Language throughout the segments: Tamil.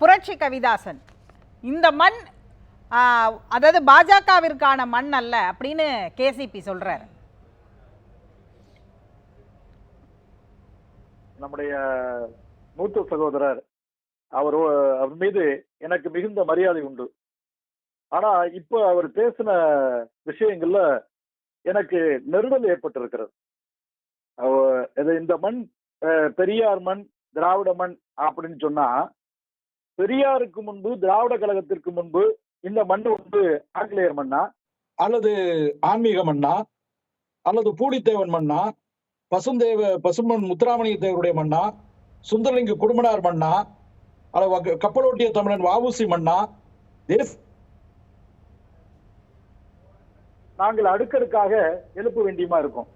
புரட்சி கவிதாசன். இந்த மண் அதாவது பாஜகவிற்கான மண் அல்ல அப்படின்னு கேசிபி சொல்றாரு. நம்முடைய மூத்த சகோதரர் அவர் அவர் மீது எனக்கு மிகுந்த மரியாதை உண்டு. ஆனா இப்ப அவர் பேசின விஷயங்கள்ல எனக்கு நெருடல் ஏற்பட்டிருக்கிறது. இது இந்த மண் பெரியார் மண் திராவிட மண் அப்படின்னு சொன்னா பெரியாருக்கு முன்பு திராவிட கழகத்திற்கு முன்பு இந்த மண் வந்து ஆங்கிலேயர் மண்ணா? அல்லது ஆன்மீக மண்ணா? அல்லது பூலித்தேவன் மண்ணா? பசுந்தேவ பசுமன் முத்துராமலிங்க தேவருடைய மண்ணா? சுந்தரலிங்க குடும்பனார் மண்ணா? அல்லது கப்பலோட்டிய தமிழன் வாவுசி மண்ணா? தேச நாங்கள் அடுக்கடுக்காக எழுப்ப வேண்டியமா இருக்கும்.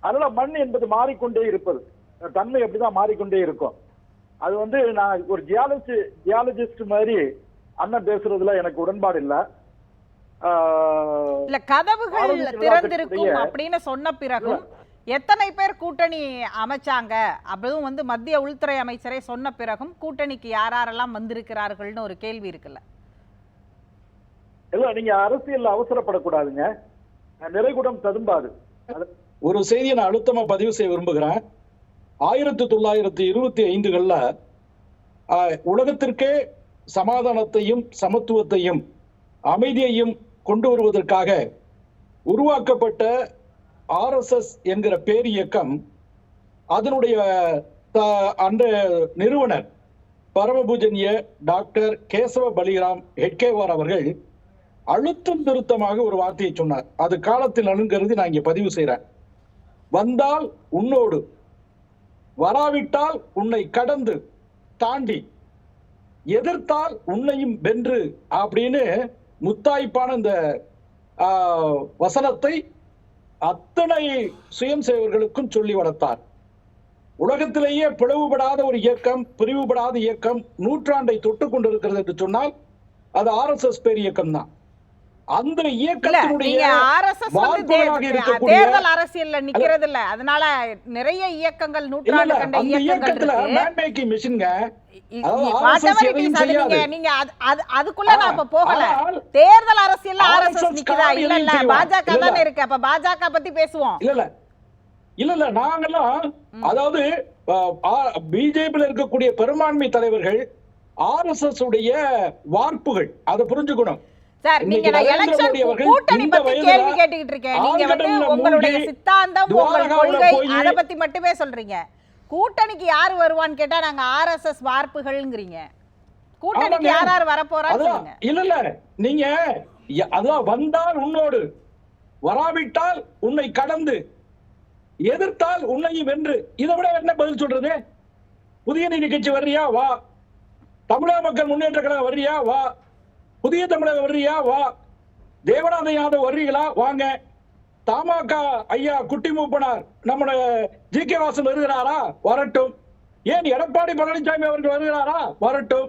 அதனால மண் என்பது மாறிக்கொண்டே இருப்பது. தன்மை அப்படிதான் மாறிக்கொண்டே இருக்கும். அது வந்து நான் ஒரு ஜியாலஜி ஜியாலஜிஸ்ட் மாதிரி அண்ணன் பேசுறதுல எனக்கு உடன்பாடு இல்ல. ஆஹ், இல்ல கதவுகள் திறந்திருக்கும் அப்படின்னு சொன்ன பிறகும் எத்தனை பேர் கூட்டணி அமைச்சாங்க அதுவும் வந்து மத்திய உள்துறை அமைச்சரே சொன்ன பிறகும் கூட்டணிக்கு யார் யாரெல்லாம் வந்திருக்கிறார்கள்னு ஒரு கேள்வி இருக்குல்ல. இல்ல நீங்க அரசியல்ல அவசரப்படக்கூடாதுங்க. நிறைகுடம் ததும்பாது. ஒரு செய்தியை நான் அழுத்தமா பதிவு செய்ய விரும்புகிறேன். ஆயிரத்தி தொள்ளாயிரத்தி இருபத்தி ஐந்துகள்ல உலகத்திற்கே சமாதானத்தையும் சமத்துவத்தையும் அமைதியையும் கொண்டு வருவதற்காக உருவாக்கப்பட்ட ஆர்எஸ்எஸ் என்கிற பேர் இயக்கம் அதனுடைய த- அந்த நிறுவனர் பரமபூஜனிய டாக்டர் கேசவ பலிராம் ஹெட்கேவார் அவர்கள் அழுத்தம் திருத்தமாக ஒரு வார்த்தையை சொன்னார். அது காலத்தில் அணுங்கிறது நான் இங்கே பதிவு செய்கிறேன் வந்தால் உன்னோடு வராவிட்டால் உன்னை கடந்து தாண்டி. எதிர்த்தால் உன்னையும் வென்று அப்படின்னு முத்தாய்ப்பான இந்த வசனத்தை அத்தனை சுயம் சேவர்களுக்கும் சொல்லி வளர்த்தார். உலகத்திலேயே பிளவுபடாத ஒரு இயக்கம் பிரிவுபடாத இயக்கம் நூற்றாண்டை தொட்டு கொண்டிருக்கிறது என்று சொன்னால் அது ஆர்எஸ்எஸ் பேர் இயக்கம் தான் அந்த இயக்கத்தினுடைய தேர்தல் அரசியல்ல நிக்கிறது இல்ல அதனால நிறைய இயக்கங்கள் நூற்றாண்டு கண்ட இயக்கங்கள் இயக்கத்துல இருக்கு. மேன் மேக்கிங் மிஷின்ங்க நீங்க அதுக்குள்ள நான் இப்ப போகல. தேர்தல் அரசியல்ல ஆர்எஸ்எஸ் காரணம் இல்ல இல்ல. பாஜக தானே. இருக்கு. அப்ப பாஜக பத்தி பேசுவோம். இல்ல இல்ல. இல்ல இல்ல நாங்கெல்லாம் அதாவது பிஜேபியில் இருக்கக்கூடிய பெரும்பான்மை தலைவர்கள் ஆர்எஸ்எஸ் உடைய வார்ப்புகள் அதை புரிஞ்சுக்கணும். சார் நீங்க நான் எலெக்ஷன் கூட்டணி பத்தி கேள்வி கேட்டுக்கிட்டு இருக்கேன் நீங்க வந்து உங்களுடைய சித்தாந்தம் உங்கள் கொள்கை அத பத்தி மட்டுமே சொல்றீங்க. கூட்டணிக்கு யார் வருவான்னு கேட்டா நாங்க ஆர்எஸ்எஸ் வார்ப்புகள்ங்கிறீங்க. கூட்டணிக்கு. யார் யார் வர போறான்னு அதான் சொல்லுங்க. இல்ல இல்ல. நீங்க அதான் வந்தால் உன்னோடு வராவிட்டால் உன்னை கடந்து எதிர்த்தால் உன்னையும் வென்று. இதை விட என்ன பதில் சொல்றது? புதிய நீதி கட்சி வர்றியா? வா. தமிழக மக்கள் முன்னேற்ற கழகம் வர்றியா? வா. புதிய தமிழகம் வர்றியா வா. தேவநாத யாதவ் வர்றீங்களா? வாங்க. தமாக ஐயா குட்டி மூப்பனார் நம்முடைய ஜி கே வாசன் வருகிறாரா? வரட்டும். ஏன் எடப்பாடி பழனிசாமி அவர்கள் வருகிறாரா? வரட்டும்.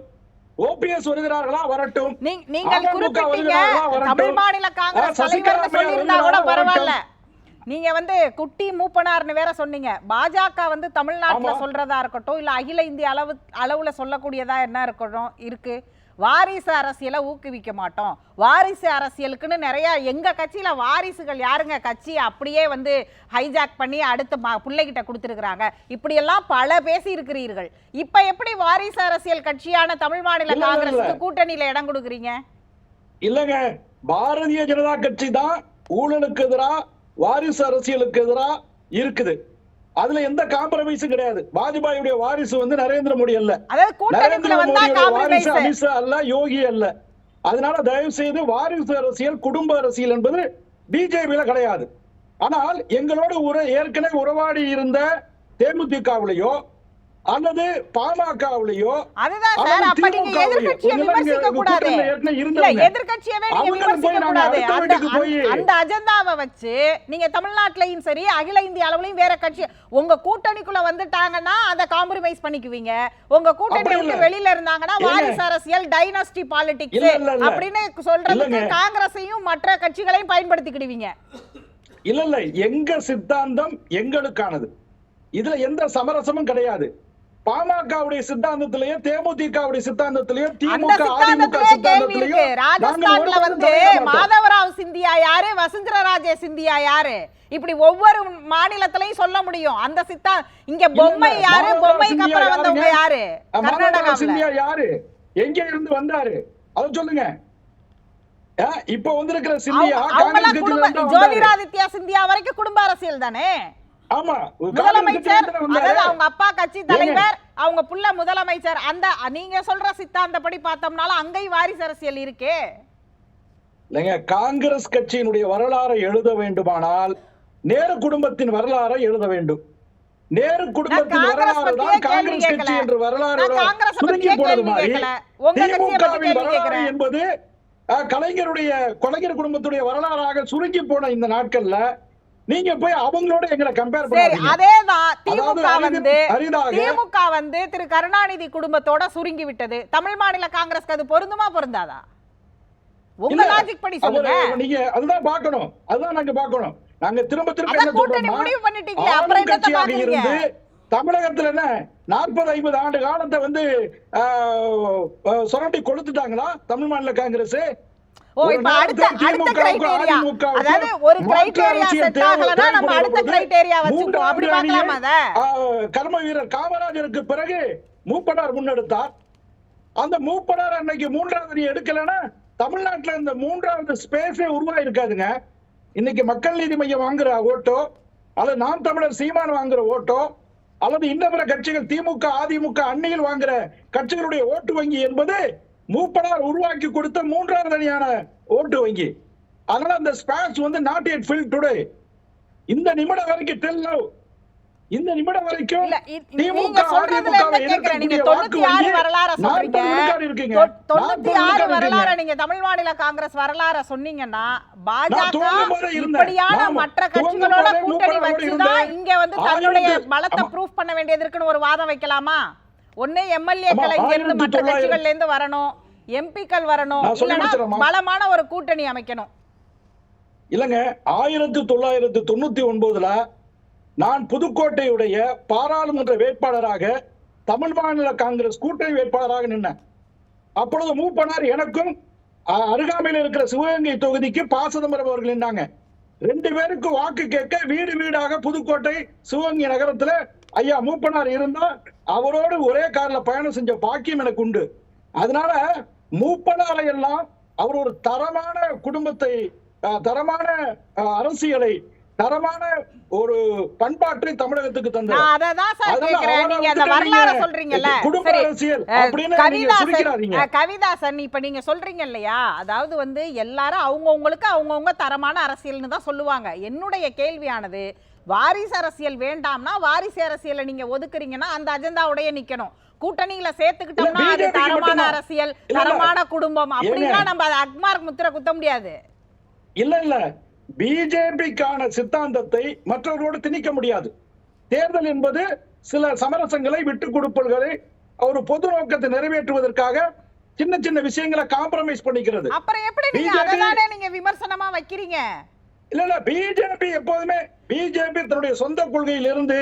ஓபிஎஸ் வருகிறார்களா? வரட்டும். நீங்க நீங்கள் குறிப்பிட்டீங்க. தமிழ் மாநில காங்கிரஸ் அம்மையார் சொல்லியிருந்தா கூட? பரவாயில்ல. நீங்க வந்து குட்டி மூப்பனார்னு வேற சொன்னீங்க. பாஜக வந்து தமிழ்நாட்டுல. சொல்றதா இருக்கட்டும் இல்ல அகில இந்திய அளவு அளவுல சொல்லக்கூடியதா என்ன இருக்கட்டும் இருக்கு. வாரிசு அரசியலை ஊக்குவிக்க மாட்டோம். வாரிசு அரசியலுக்குன்னு நிறைய எங்க கட்சியில வாரிசுகள் யாருங்க? கட்சி அப்படியே வந்து ஹைஜாக் பண்ணி அடுத்த ம- பிள்ளைகிட்ட கொடுத்துருக்காங்க இப்படியெல்லாம் பல பேசி இருக்கிறீர்கள் இப்ப எப்படி வாரிசு அரசியல் கட்சியான தமிழ் மாநில. காங்கிரஸுக்கு கூட்டணியில இடம் கொடுக்குறீங்க? இல்லங்க. பாரதிய ஜனதா கட்சி தான் ஊழலுக்கு எதிரா வாரிசு அரசியலுக்கு எதிரா இருக்குது. அதுல எந்த காம்ப்ரமைஸும் கிடையாது. வாஜ்பாயுடைய வாரிசு வந்து நரேந்திர மோடி அல்ல. நரேந்திர வந்தா மோடியோட வாரிசு அமித்ஷா அல்ல யோகி அல்ல. அதனால தயவு செய்து வாரிசு அரசியல் குடும்ப அரசியல் என்பது பிஜேபியில கிடையாது. ஆனால் எங்களோடு உற ஏற்கனவே உறவாடி இருந்த தேமுதிகவிலேயோ அல்லது பாமகவிலேயோ அதுதான் சார் அப்ப நீங்க எதிர்க்கட்சியை விமர்சிக்க கூடாது. எதிர்க்கட்சியவே நீங்க விமர்சிக்க அந்த அஜெண்டாவை வச்சு நீங்க தமிழ்நாட்டிலையும் சரி அகில இந்திய அளவுலயும் வேற கட்சி உங்க கூட்டணிக்குள்ள வந்துட்டாங்கன்னா அதை காம்ப்ரமைஸ் பண்ணிக்குவீங்க உங்க கூட்டணி விட்டு. வெளியில இருந்தாங்கன்னா. வாரிசு அரசியல் டைனஸ்டி பாலிடிக்ஸ். அப்படின்னு சொல்றதுக்கு. காங்கிரஸையும் மற்ற கட்சிகளையும் பயன்படுத்திக்கிடுவீங்க இல்ல இல்ல எங்க சித்தாந்தம் எங்களுக்கானது இதுல எந்த சமரசமும் கிடையாது பாமகவுடைய சித்தாந்தத்திலேயே தேமுதிகவுடைய சித்தாந்தத்திலேயே அந்த திமுக அதிமுக சித்தாந்தத்திலே கேள்வி இருக்கு. சித்தாந்தத்திலேயே ராஜஸ்தான்ல வந்து. மாதவராவ் சிந்தியா யாரு? வசுந்தரராஜே சிந்தியா யாரு? இப்படி ஒவ்வொரு மாநிலத்திலையும் சொல்ல முடியும். அந்த சித்தா இங்க பொம்மை யாரு? பொம்மைக்கு அப்புறம் வந்தவங்க? யாரு? கர்நாடகாவுல. சிந்தியா யாரு? எங்க இருந்து வந்தாரு? அத சொல்லுங்க. இப்ப வந்திருக்கிற சிந்தியா. ஜோதிராதித்யா சிந்தியா வரைக்கும் குடும்ப அரசியல் தானே? ஆமா முதலமைச்சர். அதாவது அவங்க அப்பா கட்சி தலைவர் அவங்க புள்ள முதலமைச்சர் அந்த நீங்க சொல்ற சித்தாந்தப்படி பார்த்தோம்னாலும் அங்கேயும் வாரிசு அரசியல் இருக்கே இல்லைங்க காங்கிரஸ் கட்சியினுடைய வரலாறை எழுத வேண்டுமானால் நேரு குடும்பத்தின் வரலாறை எழுத வேண்டும் நேரு குடும்பத்தின் வரலாறு தான் காங்கிரஸ் கட்சி. என்ற வரலாறு சுருங்கி போனது மாதிரி திமுகவின் வரலாறு. என்பது கலைஞருடைய கலைஞர் குடும்பத்துடைய வரலாறாக சுருங்கி போன இந்த நாட்கள்ல நீங்க போய் அவங்களோட எங்களை கம்பேர் பண்ணாதீங்க. அதேதான். திமுக வந்து திமுக வந்து திரு கருணாநிதி குடும்பத்தோட சுருங்கி விட்டது. தமிழ் மாநில காங்கிரஸ்க்கு அது பொருந்துமா பொருந்தாதா? உங்க லாஜிக் படி சொல்லுங்க. நீங்க அதுதான் பார்க்கணும். அதுதான் நாங்க பார்க்கணும். நாங்க திரும்ப திரும்ப என்ன சொல்றோம்னா முடிவு பண்ணிட்டீங்களே அப்புறம் என்னத்த பாக்குறீங்க இருந்து தமிழகத்துல என்ன நாற்பது ஐம்பது ஆண்டு காலத்தை வந்து சுரண்டி கொளுத்துட்டாங்களா தமிழ் மாநில காங்கிரஸ்? ஓ ஒரு இப்ப அடுத்த நேரத்துல அடுத்த திமுக வுக்கும் கிரைட்டேரியா அதிமுகவுக்கும் அதாவது ஒரு மாற்று கிரைட்டேரியா அரசியல் செட் தேவை- ஆகலனா நம்ம அடுத்த தேவைப்படுவது கிரைட்டேரியா வச்சுப்போம் அப்படி மூன்றாவது பார்க்கலாமா அணியை, அத? ஆஹ், கர்ம வீரர் காமராஜருக்கு பிறகு மூப்பனார் முன்னெடுத்தார். அந்த மூப்பனார் அன்னைக்கு மூன்றாவது அணி எடுக்கலைன்னா தமிழ்நாட்டுல இந்த மூன்றாவது ஸ்பேஸே உருவாயிருக்காதுங்க. இன்னைக்கு மக்கள் நீதி மையம் வாங்குற ஓட்டோ அல்லது நாம் தமிழர் சீமான் வாங்குற ஓட்டோ அல்லது இன்ன பிற கட்சிகள் திமுக அதிமுக அன்னையில் வாங்குற கட்சிகளுடைய ஓட்டு வங்கி என்பது மூப்பனார் உருவாக்கி கொடுத்த மூன்றாவது அணியான ஓட்டு வங்கி அதனால அந்த ஸ்பேஸ் வந்து நாட் yet filled டுடே இந்த நிமிடம் வரைக்கும் டெல் நவ் இந்த நிமிடம் வரைக்கும் திமுக, வரலாற. நீங்க தமிழ் மாநில காங்கிரஸ் வரலாற சொன்னீங்கன்னா பாஜக. இப்படியான மற்ற கட்சிகளோட கூட்டணி வச்சுதான். இங்க வந்து தன்னுடைய பலத்தை. ப்ரூஃப் பண்ண வேண்டியது இருக்குன்னு ஒரு வாதம் வைக்கலாமா ஒண்ணு எம்எல்ஏக்கள் இங்க இருந்து மற்ற. கட்சிகள்ல இருந்து வரணும் எம்பிக்கள் வரணும் இல்லனா. பலமான ஒரு கூட்டணி அமைக்கணும் இல்லங்க ஆயிரத்தி தொள்ளாயிரத்தி தொண்ணூத்தி ஒன்பதுல நான் புதுக்கோட்டையுடைய பாராளுமன்ற வேட்பாளராக தமிழ் மாநில காங்கிரஸ் கூட்டணி வேட்பாளராக நின்னேன் அப்பொழுது மூப்பனார் எனக்கும் அஹ், அருகாமையில் இருக்கிற சிவகங்கை தொகுதிக்கு ப சிதம்பரம் அவர்கள் நின்னாங்க ரெண்டு பேருக்கு வாக்கு கேட்க வீடு வீடாக புதுக்கோட்டை சிவகங்கை நகரத்துல ஐயா மூப்பனார் இருந்தா அவரோடு ஒரே கார்ல பயணம் செஞ்ச பாக்கியம் எனக்கு உண்டு. அதனால மூப்பனாரை எல்லாம் அவர் ஒரு தரமான குடும்பத்தை தரமான அரசியலை தரமான ஒரு பண்பாட்டை தமிழகத்துக்கு கவிதாசன் இப்ப நீங்க சொல்றீங்க இல்லையா? அதாவது வந்து எல்லாரும் அவங்கவங்களுக்கு அவங்கவங்க தரமான அரசியல்னு தான் சொல்லுவாங்க. என்னுடைய கேள்வியானது வாரிசு அரசியல் வேண்டாம்னா வாரிசு அரசியலை நீங்க ஒதுக்குறீங்கன்னா அந்த அஜெண்டாவுடைய நிக்கணும் கூட்டணியில சேர்த்துக்கிட்டோம்னா அது தரமான. அரசியல். தரமான குடும்பம் அப்படின்னா? நம்ம அதை அக்மார்க் முத்திர குத்த முடியாது இல்ல இல்ல பிஜேபிக்கான சித்தாந்தத்தை மற்றவர்களோடு திணிக்க முடியாது தேர்தல் என்பது சில சமரசங்களை விட்டு கொடுப்பல்களை ஒரு பொது நோக்கத்தை நிறைவேற்றுவதற்காக சின்ன சின்ன விஷயங்களை காம்ப்ரமைஸ் பண்ணிக்கிறது அப்புறம் எப்படி நீங்க அததானே நீங்க விமர்சனமா வைக்கிறீங்க இல்ல இல்ல பிஜேபி எப்போதுமே பிஜேபி தன்னுடைய சொந்த கொள்கையில் இருந்து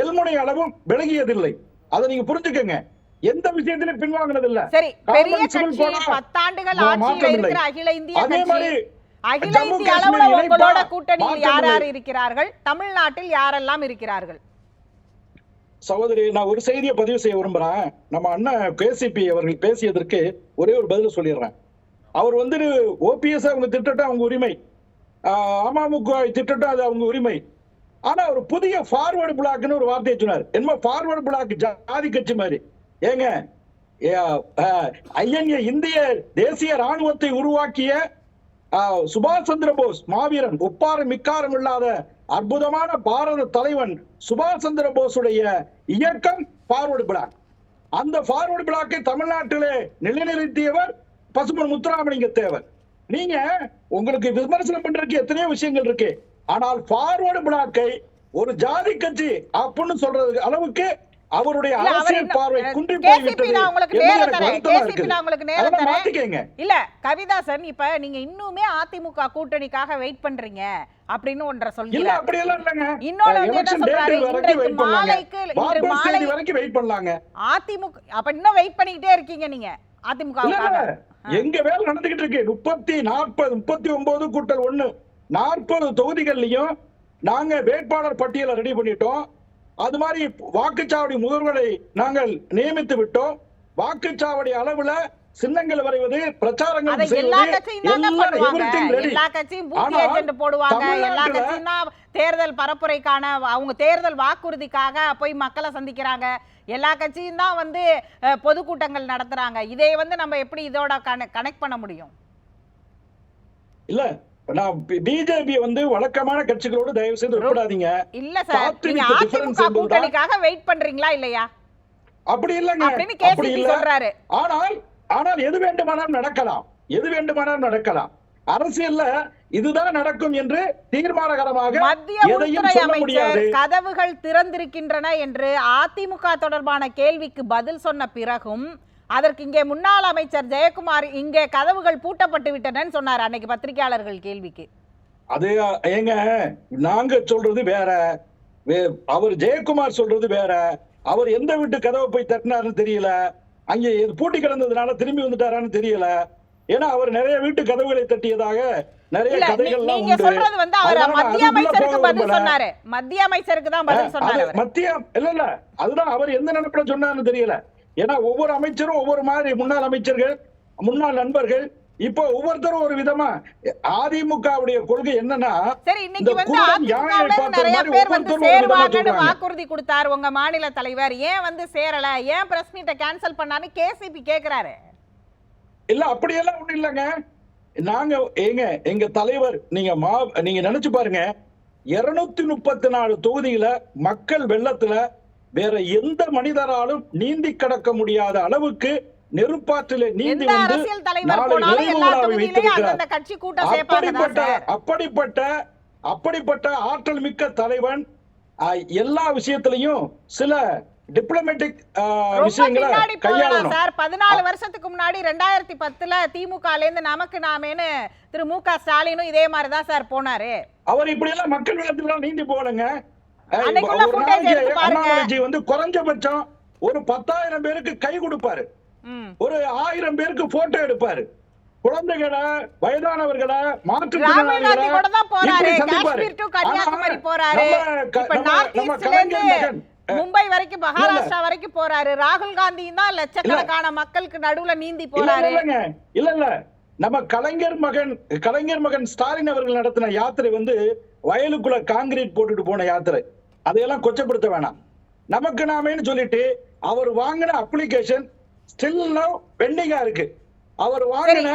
எல்முனை அளவும் விலகியதில்லை. அதை நீங்க புரிஞ்சுக்கங்க. எந்த விஷயத்திலும் பின்வாங்கினது இல்ல சரி பெரிய கட்சி பத்தாண்டுகள் ஆட்சியில. இருக்கிற அகில இந்திய அதே மாதிரி அகில இந்திய அளவுல உங்களோட கூட்டணியில் யார் யார். இருக்கிறார்கள்? தமிழ்நாட்டில் யாரெல்லாம் இருக்கிறார்கள்? சகோதரி நான் ஒரு செய்தியை பதிவு செய்ய விரும்புறேன். நம்ம அண்ணன் கேசிபி அவர்கள் பேசியதற்கு ஒரே ஒரு பதில் சொல்லிடுறேன். அவர் வந்து ஓபிஎஸ் அவங்க திட்டட்டும் அவங்க உரிமை. அமமுக திட்டட்டும் அது அவங்க உரிமை. ஆனா ஒரு புதிய ஃபார்வர்டு பிளாக்னு ஒரு வார்த்தையை சொன்னார். என்ன ஃபார்வர்டு பிளாக் ஜாதி கட்சி மாதிரி. ஏங்க ஐஎன்ஏ இந்திய தேசிய ராணுவத்தை உருவாக்கிய ஆஹ், சுபாஷ் சந்திர போஸ் மாவீரன் ஒப்பாரம் மிக்காரம் இல்லாத அற்புதமான பாரத தலைவன் சுபாஷ் சந்திர போஸுடைய இயக்கம் ஃபார்வர்டு பிளாக் அந்த ஃபார்வர்டு பிளாக்கை தமிழ்நாட்டிலே நிலைநிறுத்தியவர் பசுமன் முத்துராமலிங்க தேவர் நீங்க உங்களுக்கு விமர்சனம் பண்றதுக்கு எத்தனையோ விஷயங்கள் இருக்கு. ஆனால் ஃபார்வர்டு பிளாக்கை ஒரு ஜாதி கட்சி அப்படின்னு சொல்றது அளவுக்கு அவருடைய அரசியல் பார்வை குன்றி போய்விட்டது. இல்ல கவிதாசன் இப்ப நீங்க இன்னுமே அதிமுக கூட்டணிக்காக வெயிட் பண்றீங்க அப்படின்னு ஒன்றை இல்ல சொல்கிறேன் அப்படி எல்லாம் இல்லங்க மாலைக்கு வெயிட் பண்ணலாங்க. அதிமுக அப்ப இன்னும் வெயிட் பண்ணிக்கிட்டே இருக்கீங்க நீங்க. இல்ல எங்க வேலை நடந்துகிட்டு இருக்கு? முப்பத்தி நாற்பது முப்பத்தி ஒன்பது கூட்டல் ஒண்ணு. நாற்பது தொகுதிகள்லயும் நாங்க வேட்பாளர் பட்டியலை ரெடி பண்ணிட்டோம். அது மாதிரி வாக்குச்சாவடி முகர்களை நாங்கள் நியமித்து விட்டோம். வாக்குச்சாவடி அளவுல சின்னங்கள் வரைவது பிரச்சாரங்கள் செய்வது தேர்தல் பரப்புரைக்கான அவங்க தேர்தல் வாக்குறுதிக்காக போய் மக்களை சந்திக்கிறாங்க. எல்லா கட்சியும் தான் வந்து பொதுக்கூட்டங்கள் நடத்துறாங்க. இதை வந்து நம்ம எப்படி இதோட கனெக்ட் பண்ண முடியும்? இல்ல நான் பிஜேபி வந்து வழக்கமான கட்சிகளோடு தயவு செய்து ஒப்பிடாதீங்க. இல்ல சார். நீங்க அதிமுக கூட்டணிக்காக வெயிட் பண்றீங்களா இல்லையா? அப்படி இல்லைங்க. அப்படின்னு இல்ல. சொல்றாரு. ஆனால் ஆனால் எது வேண்டுமானாலும் நடக்கலாம். எது வேண்டுமானாலும் நடக்கலாம். அரசியல்ல இதுதான் நடக்கும் என்று தீர்மானகரமாக மத்திய உள்துறை அமைச்சர் கதவுகள் திறந்திருக்கின்றன என்று அதிமுக தொடர்பான கேள்விக்கு பதில் சொன்ன பிறகும் அதற்கு இங்கே முன்னாள் அமைச்சர் ஜெயக்குமார் இங்கே கதவுகள் பூட்டப்பட்டு விட்டனன்னு சொன்னார் அன்னைக்கு பத்திரிகையாளர்கள் கேள்விக்கு. அது ஏங்க நாங்க சொல்றது வேற. அவர் ஜெயக்குமார் சொல்றது வேற. அவர் எந்த வீட்டு கதவை போய் தட்டினாருன்னு தெரியல. அங்கே பூட்டி கிடந்ததுனால திரும்பி வந்துட்டாரான்னு தெரியல. ஏன்னா அவர் நிறைய வீட்டு கதவுகளை தட்டியதாக நிறைய கதைகள்லாம் நீங்க சொல்றது வந்து அவர் மத்திய அமைச்சருக்கு பதில். சொன்னாரு. மத்திய அமைச்சருக்கு தான் பதில் சொன்னாரு. மத்திய இல்ல இல்ல. அதுதான் அவர் எந்த நினைப்புல சொன்னாருன்னு தெரியல. ஏன்னா ஒவ்வொரு அமைச்சரும் ஒவ்வொரு மாதிரி முன்னாள் அமைச்சர்கள் முன்னாள் நண்பர்கள் இப்போ ஒவ்வொருத்தரும் ஒரு விதமா அதிமுகவுடைய கொள்கை என்னன்னா சரி இன்னைக்கு வந்து நிறைய பேர் வந்து சேருவாங்கன்னு. வாக்குறுதி கொடுத்தாரு உங்க மாநில தலைவர். ஏன் வந்து சேரல? ஏன் பிரஸ் மீட்டை கேன்சல் பண்ணான்னு கேசிபி கேக்குறாரு? இல்ல அப்படியெல்லாம் ஒண்ணு இல்லைங்க. நாங்க ஏங்க எங்க தலைவர் நீங்க மா நீங்க நினைச்சு பாருங்க. இருநூத்தி முப்பத்தி நாலு தொகுதியில மக்கள் வெள்ளத்துல வேற எந்த மனிதராலும் நீந்தி கடக்க முடியாத அளவுக்கு நெருப்பாற்றில நீந்தி வந்து அப்படிப்பட்ட அப்படிப்பட்ட ஆற்றல் மிக்க தலைவன் எல்லா விஷயத்திலையும் சில டிப்ளமேட்டிக் விஷயங்களை கையாளணும். சார். பதினாலு வருஷத்துக்கு முன்னாடி ரெண்டாயிரத்தி பத்துல திமுகல இருந்து நமக்கு நாமேன்னு திரு மு க ஸ்டாலினும் இதே மாதிரி தான் சார் போனாரு. அவர் இப்படி எல்லாம் மக்கள் வெள்ளத்துல நீந்தி போகலங்க. வந்து குறைஞ்சபட்சம் ஒரு பத்தாயிரம் பேருக்கு கை கொடுப்பாரு. ஒரு ஆயிரம் பேருக்கு போட்டோ எடுப்பாரு. குழந்தைகளை வயதானவர்களை காந்தி மகன். மும்பை வரைக்கும் மகாராஷ்டிரா வரைக்கும் போறாரு. ராகுல் காந்தியும் தான் லட்சக்கணக்கான மக்களுக்கு நடுவுல நீந்தி போறாரு. இல்ல இல்ல. நம்ம கலைஞர் மகன் கலைஞர் மகன் ஸ்டாலின் அவர்கள் நடத்தின யாத்திரை வந்து வயலுக்குள்ள காங்கிரீட் போட்டுட்டு போன யாத்திரை. அதையெல்லாம் கொச்சப்படுத்த வேணாம். நமக்கு நாமேன்னு சொல்லிட்டு அவர் வாங்கின அப்ளிகேஷன் ஸ்டில் நவ் பெண்டிங்கா இருக்கு. அவர் வாங்கின?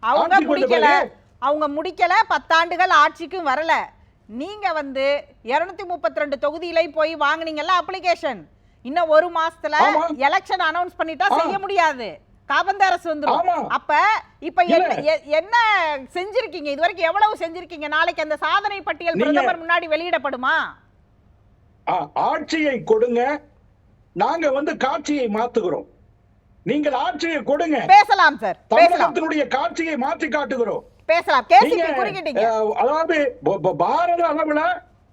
அவங்க முடிக்கல. பிறகு? அவங்க முடிக்கல. பத்தாண்டுகள் ஆட்சிக்கும் வரல. நீங்க வந்து இருநூத்தி முப்பத்தி ரெண்டு தொகுதியிலையும் போய் வாங்குனீங்கல்ல அப்ளிகேஷன் இன்னும் ஒரு மாசத்துல. எலெக்ஷன் அனௌன்ஸ் பண்ணிட்டா. செய்ய முடியாது. காபந்து அரசு வந்துரும். ஆமா. அப்ப இப்ப என்ன செஞ்சிருக்கீங்க? இது வரைக்கும் எவ்வளவு செஞ்சிருக்கீங்க? நாளைக்கு அந்த சாதனை பட்டியல் பிரதமர் முன்னாடி வெளியிடப்படுமா? ஆட்சியை கொடுங்க. நாங்க வந்து காட்சியை மாத்துகிறோம். நீங்கள் ஆட்சியை கொடுங்க. பேசலாம் சார் தமிழகத்தினுடைய காட்சியை மாற்றி காட்டுகிறோம். பேசலாம். கேசிபி நீங்க, குறுக்கிட்டீங்க. அதாவது பாரத அளவுல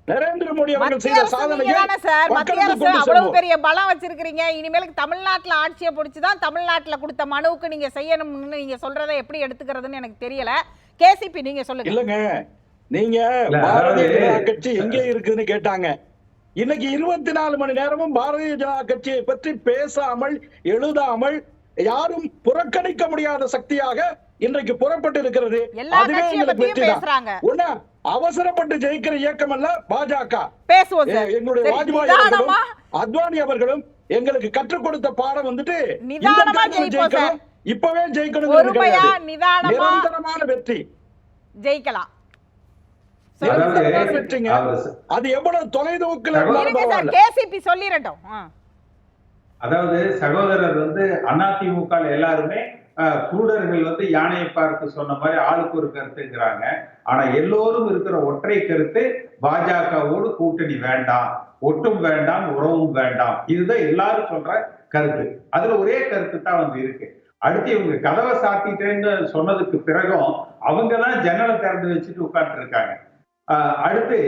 நரேந்திர மோடி அவர்கள் செய்த சாதனையை தானே சார் மத்திய அரசு அவ்வளவு. பெரிய பலம் வச்சிருக்கீங்க இனிமேலுக்கு தமிழ்நாட்டுல ஆட்சியை பிடிச்சி தான் தமிழ்நாட்டுல கொடுத்த மனுவுக்கு நீங்க செய்யணும்னு நீங்க சொல்றதை எப்படி எடுத்துக்கிறதுன்னு எனக்கு தெரியல. கேசிபி நீங்க சொல்லுங்க. இல்லங்க. நீங்க பாரதிய கட்சி எங்கே இருக்குன்னு கேட்டாங்க. இன்னைக்கு இருபத்தி நாலு மணி நேரமும் பாரதிய ஜனதா கட்சியை பற்றி பேசாமல் எழுதாமல் யாரும் புறக்கணிக்க முடியாத சக்தியாக இன்றைக்கு புறப்பட்டு இருக்கிறது அதுவே எங்களுக்கு வெற்றி தான். ஒண்ணு அவசரப்பட்டு ஜெயிக்கிற இயக்கம் அல்ல பாஜக. எங்களுடைய வாஜ்பாய் அவர்களும் அத்வானி அவர்களும் எங்களுக்கு கற்றுக் கொடுத்த பாடம் வந்துட்டு ஜெயிக்கணும் இப்பவே ஜெயிக்கணும் நிரந்தரமான வெற்றி. ஜெயிக்கலாம் சொல்லுங்க அதாவது சார், நிரந்தரமான கேசிபி. வெற்றிங்க அவர் அது எவ்வளவு கேசிபி சொல்லிடட்டும். அதாவது சகோதரர் வந்து அதிமுக எல்லாருமே குருடர்கள் வந்து யானையை பார்த்து சொன்ன மாதிரி ஆளுக்கு ஒரு கருத்துங்கிறாங்க. ஆனா எல்லோரும் இருக்கிற ஒற்றை கருத்து பாஜகவோடு கூட்டணி வேண்டாம் ஒட்டும் வேண்டாம் உறவும் வேண்டாம். இதுதான் எல்லாரும் சொல்ற கருத்து. அதுல ஒரே கருத்து தான் வந்து இருக்கு. அடுத்து இவங்க கதவை சாத்திட்டேன்னு சொன்னதுக்கு பிறகும் அவங்க தான் ஜன்னலை திறந்து வச்சுட்டு உட்கார்ந்து இருக்காங்க அடுத்து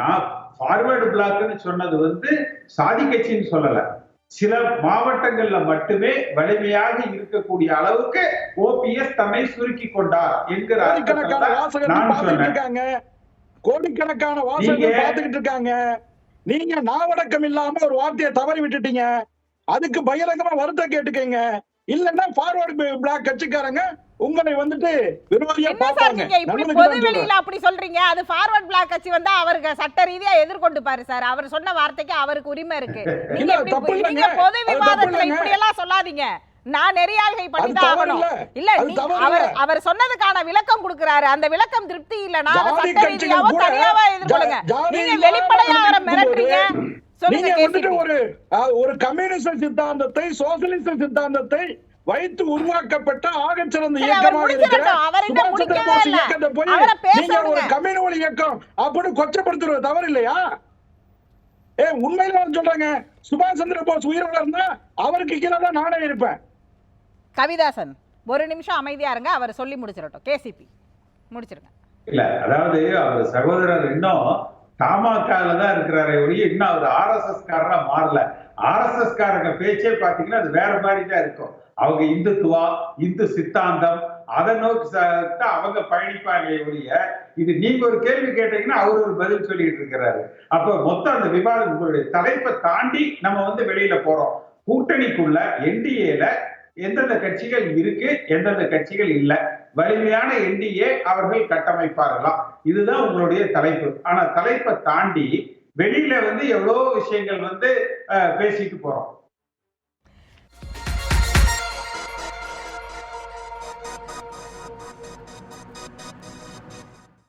நான் ஃபார்வேர்டு பிளாக்னு சொன்னது வந்து சாதி கட்சின்னு சொல்லல. சில மாவட்டங்கள்ல மட்டுமே வலிமையாக இருக்கக்கூடிய அளவுக்கு ஓபிஎஸ் தம்மை சுருக்கி கொண்டார் என்கிற கோடிக்கணக்கான வாசகர்கள் பார்த்துக்கிட்டு இருக்காங்க. நீங்க நாவடக்கம் இல்லாம ஒரு வார்த்தையை தவறி விட்டுட்டீங்க. அதுக்கு பகிரங்கமா வருத்தம் கேட்டுக்கங்க. இல்லன்னா ஃபார்வர்டு பிளாக் கட்சிக்காரங்க உங்களை வந்துட்டு விரோதியா நீங்க இப்படி பொது. வெளியில அப்படி சொல்றீங்க? அது ஃபார்வர்ட் பிளாக் கட்சி வந்தா அவருக்கு சட்ட ரீதியா எதிர்கொண்டு பாரு சார். அவர் சொன்ன வார்த்தைக்கு அவருக்கு உரிமை இருக்கு. நீங்க பொது விவாதத்துல. இப்படி எல்லாம் சொல்லாதீங்க. நான் நெறியாள்கை பண்ணி அது தான் தவறு ஆகணும். இல்ல. அவர். அவர் சொன்னதுக்கான விளக்கம் கொடுக்கறாரு. அந்த விளக்கம் திருப்தி இல்லனா அதை சட்ட ரீதியாவோ தனியாவோ எதிர்கொள்ளுங்க. நீங்க வெளிப்படையா அவரை மிரட்டுறீங்க. ஒரு ஒரு கம்யூனிச சித்தாந்தத்தை சோசியலிச சித்தாந்தத்தை வைத்து உருவாக்கப்பட்ட ஆகச்சிறந்த இயக்கமாக. இயக்கத்தை போய் நீங்க ஒரு. கம்யூனல் இயக்கம் அப்படின்னு கொச்சப்படுத்துறது தவறு இல்லையா ஏ உண்மையில நான் சொல்றேங்க. சுபாஷ் சந்திர போஸ் உயிரோட இருந்தா அவருக்கு கீழே தான் நானே இருப்பேன். கவிதாசன் ஒரு நிமிஷம் அமைதியா இருங்க. அவர் சொல்லி முடிச்சிடட்டும். கேசிபி முடிச்சிருங்க. இல்ல அதாவது அவர் சகோதரர் இன்னும் தமாகால தான் இருக்கிறாரே ஒழிய இன்னும் அவர் ஆர்எஸ்எஸ் காரனா மாறல. ஆர்எஸ்எஸ் காரங்க பேச்சே பாத்தீங்கன்னா அது வேற மாதிரி தான் இருக்கும். அவங்க இந்துத்துவா இந்து சித்தாந்தம் அதை நோக்கி தான் அவங்க பயணிப்பாங்களே ஒழிய இது நீங்க ஒரு கேள்வி கேட்டீங்கன்னா அவர் ஒரு பதில் சொல்லிட்டு இருக்கிறாரு. அப்ப மொத்தம் அந்த விவாதம் உங்களுடைய தலைப்பை தாண்டி நம்ம வந்து வெளியில போறோம். கூட்டணிக்குள்ள என்டிஏல எந்தெந்த கட்சிகள் இருக்கு எந்தெந்த கட்சிகள் இல்லை. வலிமையான என்டிஏ அவர்கள் கட்டமைப்பார்களாம் இதுதான் உங்களுடைய தலைப்பு. ஆனா தலைப்பை தாண்டி வெளியில வந்து எவ்வளோ விஷயங்கள் வந்து அஹ், பேசிட்டு போறோம்.